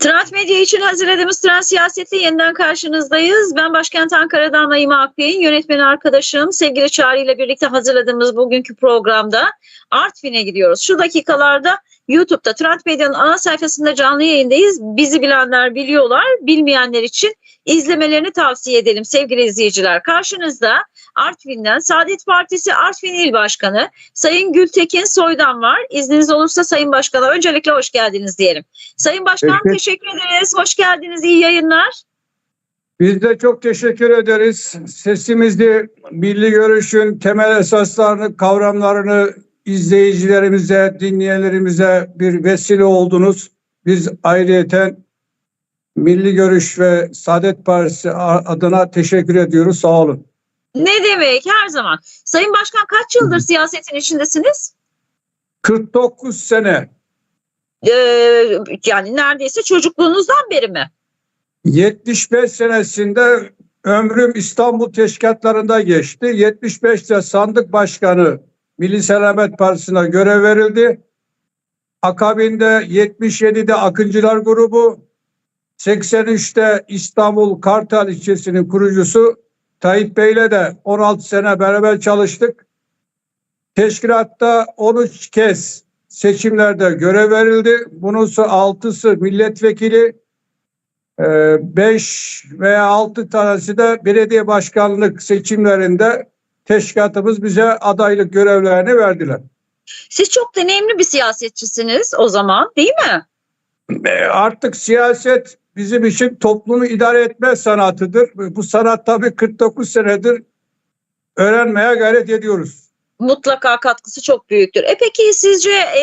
Trend Medya için hazırladığımız Trend Siyaset'le yeniden karşınızdayız. Ben başkent Ankara'dan Naime Akbey'in yönetmeni arkadaşım sevgili Çağrı ile birlikte hazırladığımız bugünkü programda Artvin'e gidiyoruz. Şu dakikalarda YouTube'da Trend Medya'nın ana sayfasında canlı yayındayız. Bizi bilenler biliyorlar, bilmeyenler için izlemelerini tavsiye edelim sevgili izleyiciler. Karşınızda Artvin'den Saadet Partisi Artvin İl Başkanı Sayın Gültekin Soydan var. İzniniz olursa Sayın Başkan'a öncelikle hoş geldiniz diyelim. Sayın Başkan Peki. teşekkür ederiz. Hoş geldiniz. İyi yayınlar. Biz de çok teşekkür ederiz. Sesimizi milli görüşün temel esaslarını, kavramlarını izleyicilerimize, dinleyenlerimize bir vesile oldunuz. Biz ayrıyeten Milli Görüş ve Saadet Partisi adına teşekkür ediyoruz. Sağ olun. Ne demek her zaman. Sayın Başkan kaç yıldır siyasetin içindesiniz? 49 sene, Ee, yani neredeyse çocukluğunuzdan beri mi? 75 senesinde ömrüm İstanbul teşkilatlarında geçti. 75'te sandık başkanı Milli Selamet Partisi'ne görev verildi. Akabinde 77'de Akıncılar grubu, 83'te İstanbul Kartal ilçesinin kurucusu Tayyip Bey'le de 16 sene beraber çalıştık. Teşkilatta 13 kez seçimlerde görev verildi. Bunun 6'sı milletvekili, 5 veya 6 tanesi de belediye başkanlık seçimlerinde teşkilatımız bize adaylık görevlerini verdiler. Siz çok deneyimli bir siyasetçisiniz o zaman değil mi? E, Artık siyaset bizim için toplumu idare etme sanatıdır. Bu sanat tabii 49 senedir öğrenmeye gayret ediyoruz. mutlaka katkısı çok büyüktür. E peki sizce e,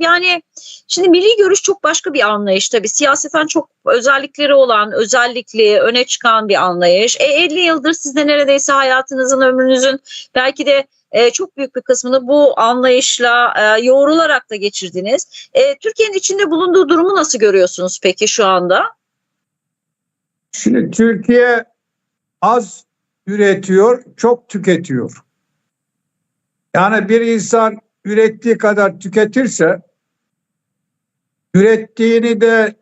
yani şimdi milli görüş çok başka bir anlayış tabii. Siyaseten çok özellikleri olan, özellikli, öne çıkan bir anlayış. E 50 yıldır siz de neredeyse hayatınızın, ömrünüzün belki de e, çok büyük bir kısmını bu anlayışla e, yoğrularak da geçirdiniz. E, Türkiye'nin içinde bulunduğu durumu nasıl görüyorsunuz peki şu anda? Şimdi Türkiye az üretiyor, çok tüketiyor. Yani bir insan ürettiği kadar tüketirse ürettiğini de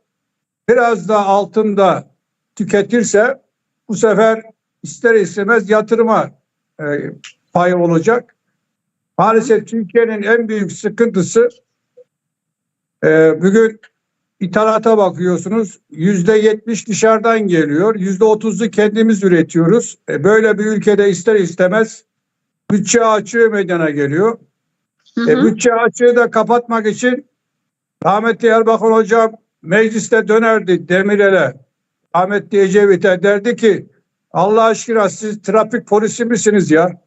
biraz da altında tüketirse bu sefer ister istemez yatırıma e, pay olacak. Maalesef Türkiye'nin en büyük sıkıntısı e, bugün ithalata bakıyorsunuz yüzde yetmiş dışarıdan geliyor. Yüzde otuzu kendimiz üretiyoruz. E, böyle bir ülkede ister istemez bütçe açığı meydana geliyor. Hı E, hı. bütçe açığı da kapatmak için rahmetli Erbakan hocam mecliste dönerdi Demirel'e. Ahmet Ecevit'e derdi ki Allah aşkına siz trafik polisi misiniz ya?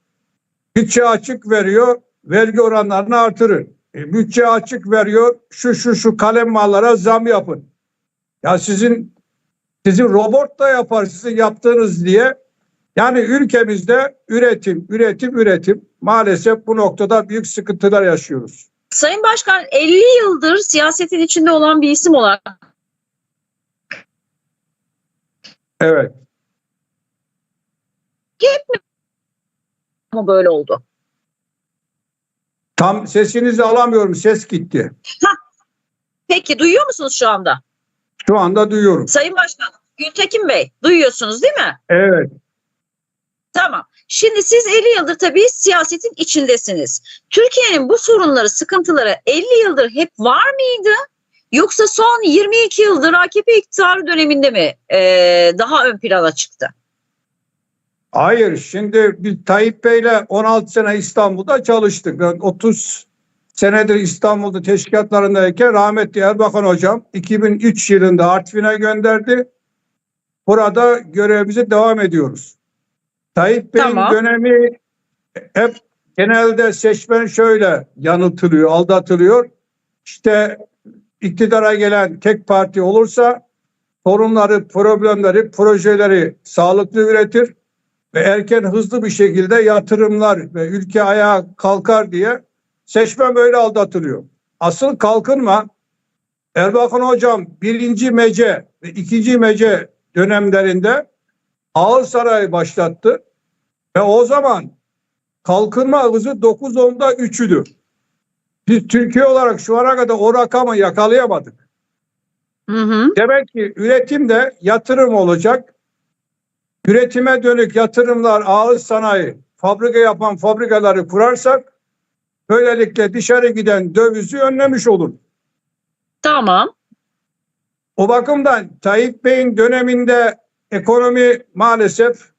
Bütçe açık veriyor, vergi oranlarını artırın. E, bütçe açık veriyor, şu şu şu kalem mallara zam yapın. Ya sizin sizin robot da yapar sizin yaptığınız diye. Yani ülkemizde üretim, üretim, üretim. Maalesef bu noktada büyük sıkıntılar yaşıyoruz. Sayın Başkan 50 yıldır siyasetin içinde olan bir isim olarak Evet. mı böyle oldu? Tam sesinizi alamıyorum. Ses gitti. Peki duyuyor musunuz şu anda? Şu anda duyuyorum. Sayın Başkan, Gültekin Bey duyuyorsunuz değil mi? Evet. Tamam. Şimdi siz 50 yıldır tabii siyasetin içindesiniz. Türkiye'nin bu sorunları, sıkıntıları 50 yıldır hep var mıydı? Yoksa son 22 yıldır AKP iktidarı döneminde mi eee, daha ön plana çıktı? Hayır. Şimdi biz Tayyip Bey'le 16 sene İstanbul'da çalıştık. Ben 30 senedir İstanbul'da teşkilatlarındayken rahmetli Erbakan hocam 2003 yılında Artvin'e gönderdi. Burada görevimize devam ediyoruz. Tayyip Bey'in Tamam. dönemi hep genelde seçmen şöyle yanıltılıyor, aldatılıyor. İşte iktidara gelen tek parti olursa sorunları, problemleri, projeleri sağlıklı üretir ve erken hızlı bir şekilde yatırımlar ve ülke ayağa kalkar diye seçmen böyle aldatılıyor. Asıl kalkınma Erbakan Hocam birinci mece ve ikinci mece dönemlerinde Ağır Saray başlattı ve o zaman kalkınma hızı 9-10'da 3'üdü. Biz Türkiye olarak şu ana kadar o rakamı yakalayamadık. Hı hı. Demek ki üretim de yatırım olacak. Üretime dönük yatırımlar, ağır sanayi, fabrika yapan fabrikaları kurarsak böylelikle dışarı giden dövizi önlemiş olur. Tamam. O bakımdan Tayyip Bey'in döneminde ekonomi maalesef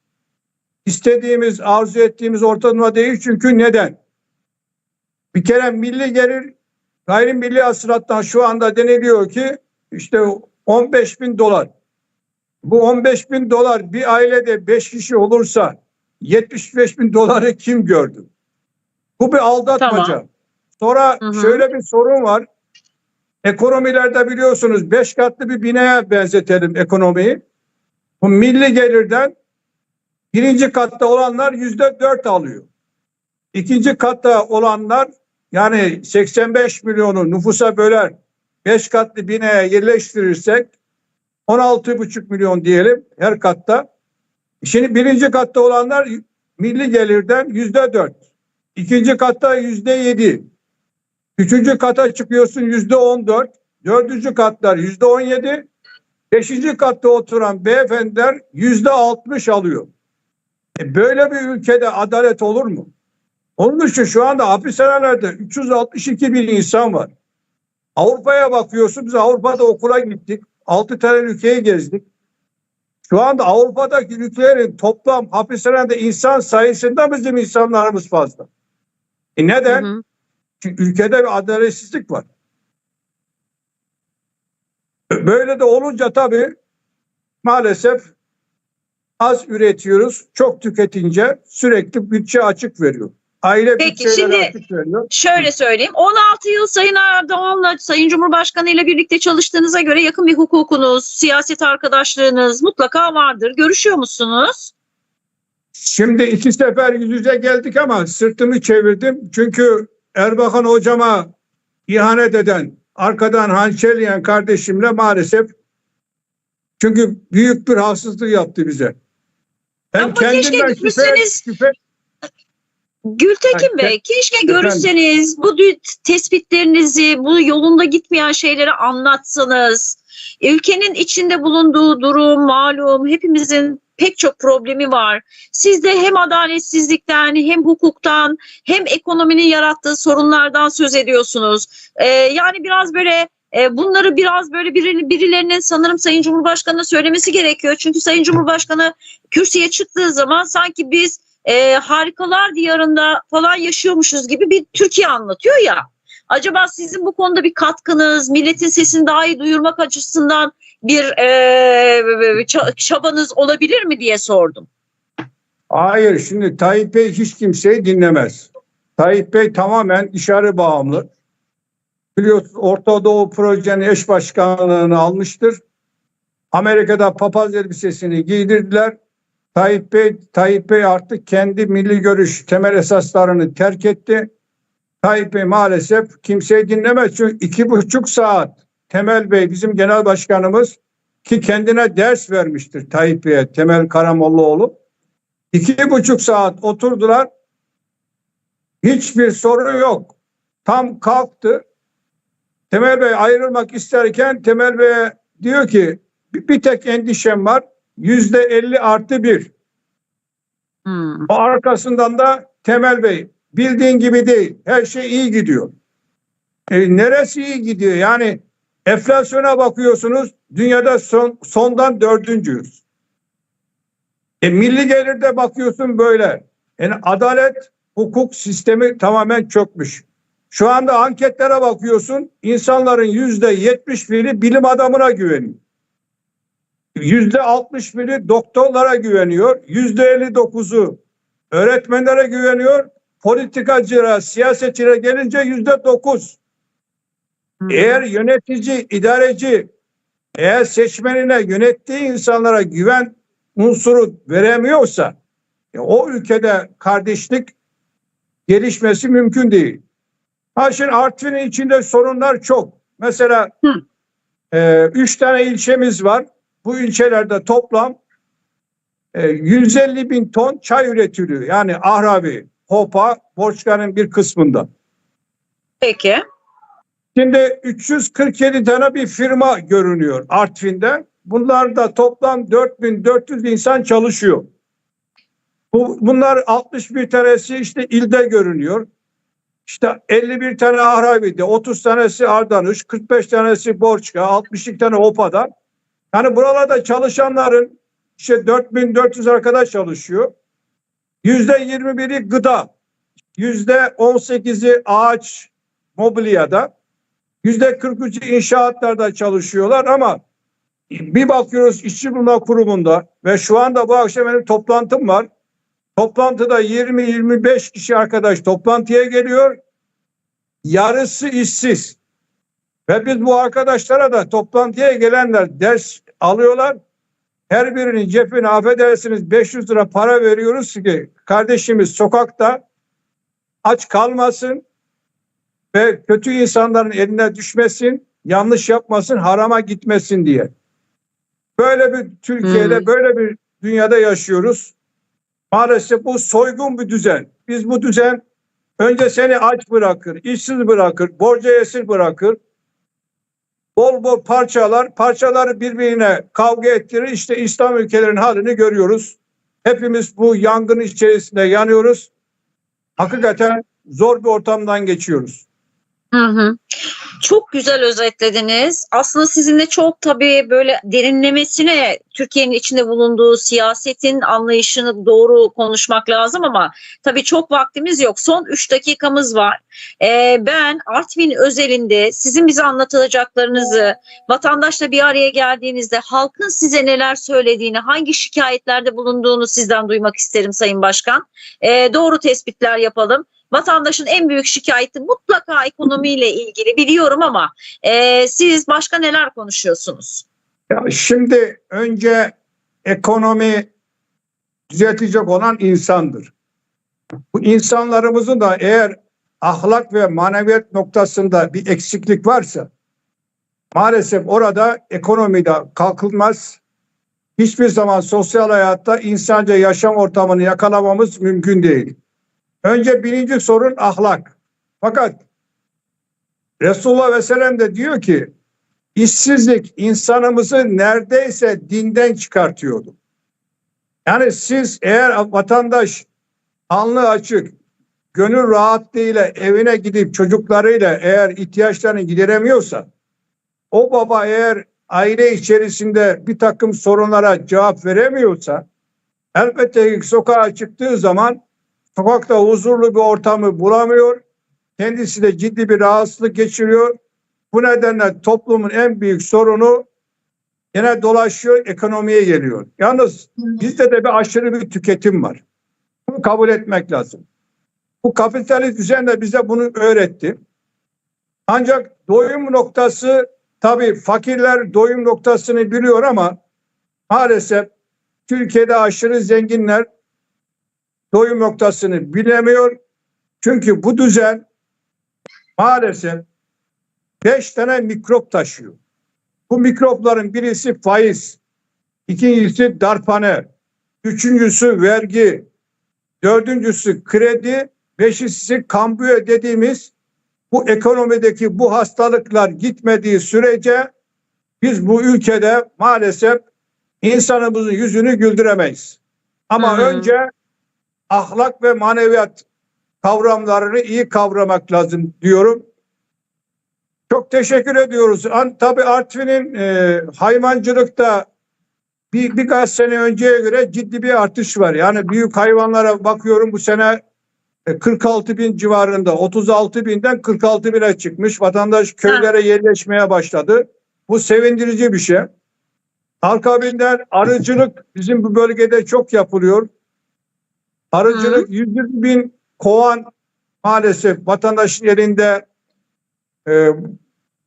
istediğimiz, arzu ettiğimiz ortalama değil. Çünkü neden? Bir kere milli gelir gayrimilli hasılattan şu anda deniliyor ki işte 15 bin dolar. Bu 15 bin dolar bir ailede 5 kişi olursa 75 bin doları kim gördü? Bu bir aldatmaca. Tamam. Sonra Hı hı. şöyle bir sorun var. Ekonomilerde biliyorsunuz 5 katlı bir binaya benzetelim ekonomiyi. Bu milli gelirden birinci katta olanlar yüzde dört alıyor. İkinci katta olanlar yani 85 milyonu nüfusa böler 5 katlı binaya yerleştirirsek 16,5 milyon diyelim her katta. Şimdi birinci katta olanlar milli gelirden yüzde dört. İkinci katta yüzde yedi. Üçüncü kata çıkıyorsun yüzde on dört. Dördüncü katlar yüzde on yedi. Beşinci katta oturan beyefendiler yüzde altmış alıyor. E böyle bir ülkede adalet olur mu? Onun için şu anda hapishanelerde 362 bin insan var. Avrupa'ya bakıyorsun biz Avrupa'da okula gittik. 6 tane ülkeyi gezdik. Şu anda Avrupa'daki ülkelerin toplam hapishanede insan sayısında bizim insanlarımız fazla. E neden? Hı hı. Çünkü ülkede bir adaletsizlik var. Böyle de olunca tabii maalesef az üretiyoruz. Çok tüketince sürekli bütçe açık veriyor. Aile Peki, şimdi-. Şöyle söyleyeyim. 16 yıl Sayın Erdoğan'la Sayın Cumhurbaşkanı ile birlikte çalıştığınıza göre yakın bir hukukunuz, siyaset arkadaşlığınız mutlaka vardır. Görüşüyor musunuz? Şimdi iki sefer yüz yüze geldik ama sırtımı çevirdim. Çünkü Erbakan hocama ihanet eden, arkadan hançerleyen kardeşimle maalesef çünkü büyük bir haksızlık yaptı bize. Ama keşke görüşseniz- şüphe- Gültekin Bey, keşke efendim. görüşseniz, bu tespitlerinizi, bu yolunda gitmeyen şeyleri anlatsanız. Ülkenin içinde bulunduğu durum malum, hepimizin pek çok problemi var. Siz de hem adaletsizlikten, hem hukuktan, hem ekonominin yarattığı sorunlardan söz ediyorsunuz. Ee, yani biraz böyle e, bunları biraz böyle biri, birilerinin sanırım Sayın Cumhurbaşkanı'na söylemesi gerekiyor. Çünkü Sayın Cumhurbaşkanı kürsüye çıktığı zaman sanki biz e, harikalar diyarında falan yaşıyormuşuz gibi bir Türkiye anlatıyor ya. Acaba sizin bu konuda bir katkınız, milletin sesini daha iyi duyurmak açısından bir e, ça- çabanız olabilir mi diye sordum. Hayır şimdi Tayyip Bey hiç kimseyi dinlemez. Tayyip Bey tamamen dışarı bağımlı. Biliyorsunuz Orta Doğu projenin eş başkanlığını almıştır. Amerika'da papaz elbisesini giydirdiler. Tayyip Bey, Tayyip Bey artık kendi milli görüş temel esaslarını terk etti. Tayyip Bey maalesef kimseyi dinlemez. Çünkü iki buçuk saat Temel Bey bizim genel başkanımız ki kendine ders vermiştir Tayyip Bey'e Temel Karamollaoğlu. İki buçuk saat oturdular. Hiçbir sorun yok. Tam kalktı. Temel Bey ayrılmak isterken Temel Bey'e diyor ki bir tek endişem var. Yüzde elli artı bir. Hmm. O arkasından da Temel Bey bildiğin gibi değil. Her şey iyi gidiyor. E, neresi iyi gidiyor? Yani enflasyona bakıyorsunuz dünyada son, sondan dördüncüyüz. E, milli gelirde bakıyorsun böyle. Yani adalet, hukuk sistemi tamamen çökmüş. Şu anda anketlere bakıyorsun insanların yüzde yetmiş biri bilim adamına güveniyor. Yüzde altmış biri doktorlara güveniyor. Yüzde elli dokuzu öğretmenlere güveniyor. Politikacılara, siyasetçilere gelince yüzde dokuz. Hmm. Eğer yönetici, idareci, eğer seçmenine, yönettiği insanlara güven unsuru veremiyorsa e, o ülkede kardeşlik gelişmesi mümkün değil. Ha şimdi Artvin'in içinde sorunlar çok. Mesela Hı. e, üç tane ilçemiz var. Bu ilçelerde toplam e, 150 bin ton çay üretiliyor. Yani Ahrabi, Hopa, Borçkan'ın bir kısmında. Peki. Şimdi 347 tane bir firma görünüyor Artvin'de. Bunlar da toplam 4400 insan çalışıyor. Bu, bunlar 61 tanesi işte ilde görünüyor. İşte 51 tane Ahrabi'de, 30 tanesi Ardanış, 45 tanesi Borçka, 62 tane Opa'da. Yani buralarda çalışanların işte 4400 arkadaş çalışıyor. Yüzde 21'i gıda, yüzde 18'i ağaç mobilyada, yüzde 43'ü inşaatlarda çalışıyorlar ama bir bakıyoruz işçi bulma kurumunda ve şu anda bu akşam benim toplantım var. Toplantıda 20-25 kişi arkadaş toplantıya geliyor. Yarısı işsiz. Ve biz bu arkadaşlara da toplantıya gelenler ders alıyorlar. Her birinin cebine affedersiniz 500 lira para veriyoruz ki kardeşimiz sokakta aç kalmasın ve kötü insanların eline düşmesin, yanlış yapmasın, harama gitmesin diye. Böyle bir Türkiye'de, Hmm. böyle bir dünyada yaşıyoruz. Maalesef bu soygun bir düzen. Biz bu düzen önce seni aç bırakır, işsiz bırakır, borca esir bırakır. Bol bol parçalar, parçaları birbirine kavga ettirir. İşte İslam ülkelerinin halini görüyoruz. Hepimiz bu yangın içerisinde yanıyoruz. Hakikaten zor bir ortamdan geçiyoruz. Hı hı. Çok güzel özetlediniz. Aslında sizinle çok tabii böyle derinlemesine Türkiye'nin içinde bulunduğu siyasetin anlayışını doğru konuşmak lazım ama tabii çok vaktimiz yok. Son 3 dakikamız var. Ee, ben Artvin özelinde sizin bize anlatacaklarınızı vatandaşla bir araya geldiğinizde halkın size neler söylediğini, hangi şikayetlerde bulunduğunu sizden duymak isterim Sayın Başkan. Ee, doğru tespitler yapalım vatandaşın en büyük şikayeti mutlaka ekonomiyle ilgili biliyorum ama e, siz başka neler konuşuyorsunuz? Ya şimdi önce ekonomi düzeltecek olan insandır. Bu insanlarımızın da eğer ahlak ve maneviyat noktasında bir eksiklik varsa maalesef orada ekonomide kalkılmaz. Hiçbir zaman sosyal hayatta insanca yaşam ortamını yakalamamız mümkün değil. Önce birinci sorun ahlak. Fakat Resulullah ve de diyor ki işsizlik insanımızı neredeyse dinden çıkartıyordu. Yani siz eğer vatandaş alnı açık, gönül rahatlığıyla evine gidip çocuklarıyla eğer ihtiyaçlarını gideremiyorsa, o baba eğer aile içerisinde bir takım sorunlara cevap veremiyorsa, elbette sokağa çıktığı zaman sokakta huzurlu bir ortamı bulamıyor, kendisi de ciddi bir rahatsızlık geçiriyor. Bu nedenle toplumun en büyük sorunu yine dolaşıyor, ekonomiye geliyor. Yalnız bizde de bir aşırı bir tüketim var. Bunu kabul etmek lazım. Bu kapitalist düzen de bize bunu öğretti. Ancak doyum noktası tabii fakirler doyum noktasını biliyor ama maalesef Türkiye'de aşırı zenginler doyum noktasını bilemiyor. Çünkü bu düzen maalesef beş tane mikrop taşıyor. Bu mikropların birisi faiz, ikincisi darphane, üçüncüsü vergi, dördüncüsü kredi, beşincisi kambiyo dediğimiz bu ekonomideki bu hastalıklar gitmediği sürece biz bu ülkede maalesef insanımızın yüzünü güldüremeyiz. Ama Hı. önce ahlak ve maneviyat kavramlarını iyi kavramak lazım diyorum. Çok teşekkür ediyoruz. An, tabii Artvin'in e, hayvancılıkta bir, birkaç sene önceye göre ciddi bir artış var. Yani büyük hayvanlara bakıyorum bu sene e, 46 bin civarında 36 binden 46 bine çıkmış. Vatandaş köylere yerleşmeye başladı. Bu sevindirici bir şey. Arkabinden arıcılık bizim bu bölgede çok yapılıyor. Arıcılık 120 bin kovan maalesef vatandaşın elinde e,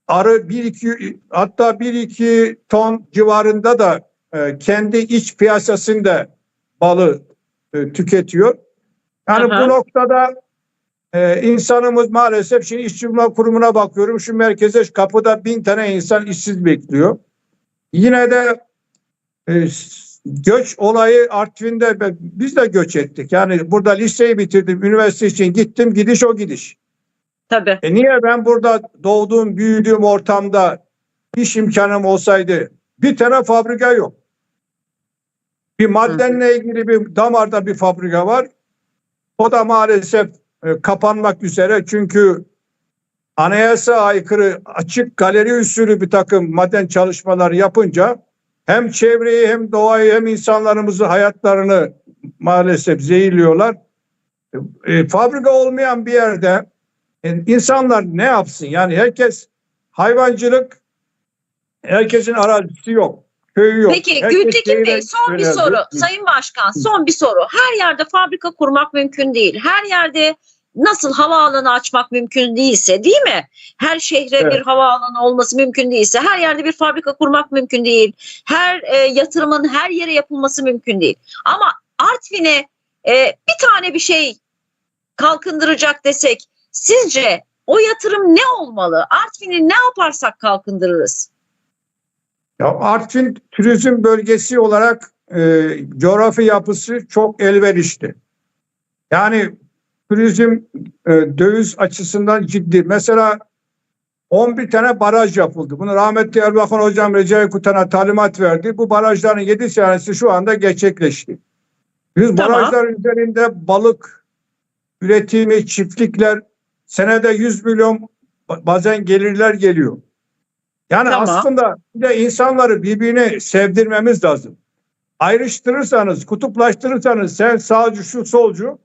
arı 1-2 hatta 1-2 ton civarında da e, kendi iç piyasasında balı e, tüketiyor. Yani Aha. bu noktada e, insanımız maalesef şimdi işçi bulma kurumuna bakıyorum. Şu merkeze şu kapıda bin tane insan işsiz bekliyor. Yine de e, göç olayı Artvin'de biz de göç ettik. Yani burada liseyi bitirdim, üniversite için gittim, gidiş o gidiş. Tabii. E niye ben burada doğduğum, büyüdüğüm ortamda iş imkanım olsaydı bir tane fabrika yok. Bir maddenle ilgili bir damarda bir fabrika var. O da maalesef e, kapanmak üzere çünkü anayasa aykırı açık galeri usulü bir takım maden çalışmaları yapınca hem çevreyi hem doğayı hem insanlarımızı hayatlarını maalesef zehirliyorlar. E, fabrika olmayan bir yerde e, insanlar ne yapsın? Yani herkes hayvancılık herkesin arazisi yok. Köyü yok. Peki Herkes Gültekin Bey son bir soru. Sayın Başkan son bir soru. Her yerde fabrika kurmak mümkün değil. Her yerde nasıl havaalanı açmak mümkün değilse değil mi? Her şehre Evet. bir havaalanı olması mümkün değilse her yerde bir fabrika kurmak mümkün değil. Her e, yatırımın her yere yapılması mümkün değil. Ama Artvin'e e, bir tane bir şey kalkındıracak desek sizce o yatırım ne olmalı? Artvin'i ne yaparsak kalkındırırız? Ya Artvin turizm bölgesi olarak e, coğrafi yapısı çok elverişli. Yani turizm e, döviz açısından ciddi. Mesela 11 tane baraj yapıldı. Bunu rahmetli Erbakan Hocam Recai Kutan'a talimat verdi. Bu barajların 7 tanesi şu anda gerçekleşti. Biz Tamam. barajlar üzerinde balık üretimi, çiftlikler senede 100 milyon ba- bazen gelirler geliyor. Yani Tamam. aslında bir de insanları birbirine sevdirmemiz lazım. Ayrıştırırsanız, kutuplaştırırsanız sen sağcı şu solcu.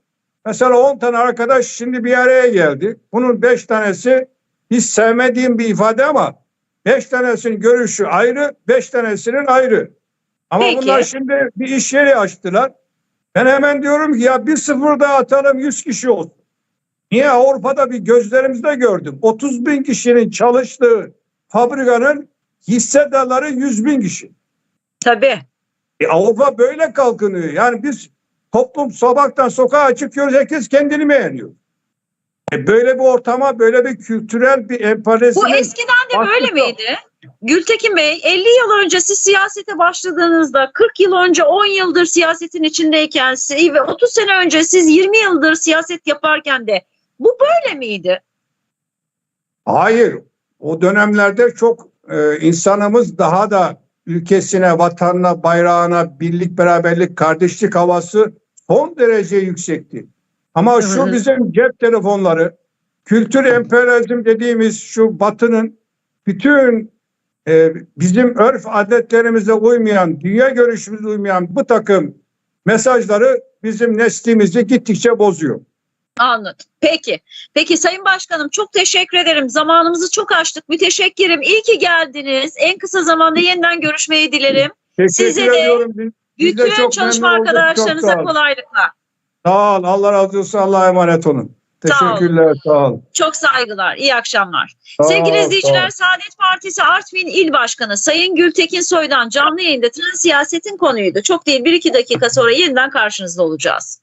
Mesela 10 tane arkadaş şimdi bir araya geldi. Bunun 5 tanesi hiç sevmediğim bir ifade ama 5 tanesinin görüşü ayrı, 5 tanesinin ayrı. Ama Peki. bunlar şimdi bir iş yeri açtılar. Ben hemen diyorum ki ya bir sıfır daha atalım 100 kişi olsun. Niye Avrupa'da bir gözlerimizde gördüm. 30 bin kişinin çalıştığı fabrikanın hissedarları 100 bin kişi. Tabii. E, Avrupa böyle kalkınıyor. Yani biz toplum sabahtan sokağa çıkıyoruz herkes kendini beğeniyor. E, böyle bir ortama böyle bir kültürel bir Bu emperyalizmin eskiden de böyle miydi? Gültekin Bey 50 yıl önce siz siyasete başladığınızda 40 yıl önce 10 yıldır siyasetin içindeyken ve 30 sene önce siz 20 yıldır siyaset yaparken de bu böyle miydi? Hayır. O dönemlerde çok e, insanımız daha da ülkesine, vatanına, bayrağına, birlik, beraberlik, kardeşlik havası son derece yüksekti. Ama şu bizim cep telefonları, kültür emperyalizm dediğimiz şu batının bütün e, bizim örf adetlerimize uymayan, dünya görüşümüze uymayan bu takım mesajları bizim neslimizi gittikçe bozuyor. Anladım. Peki. Peki Sayın Başkanım çok teşekkür ederim. Zamanımızı çok aştık. Müteşekkirim. İyi ki geldiniz. En kısa zamanda yeniden görüşmeyi dilerim. Teşekkür Size de ediyorum. De Bütün çok çalışma. Çok arkadaşlarınıza olun. kolaylıklar. Sağ ol. Allah razı olsun. Allah'a emanet olun. Sağ. Teşekkürler. Sağ ol. Çok saygılar. İyi akşamlar. Sağ Sevgili izleyiciler sağ ol. Saadet Partisi Artvin İl Başkanı Sayın Gültekin Soy'dan canlı yayında trans siyasetin konuydu. Çok değil bir iki dakika sonra yeniden karşınızda olacağız.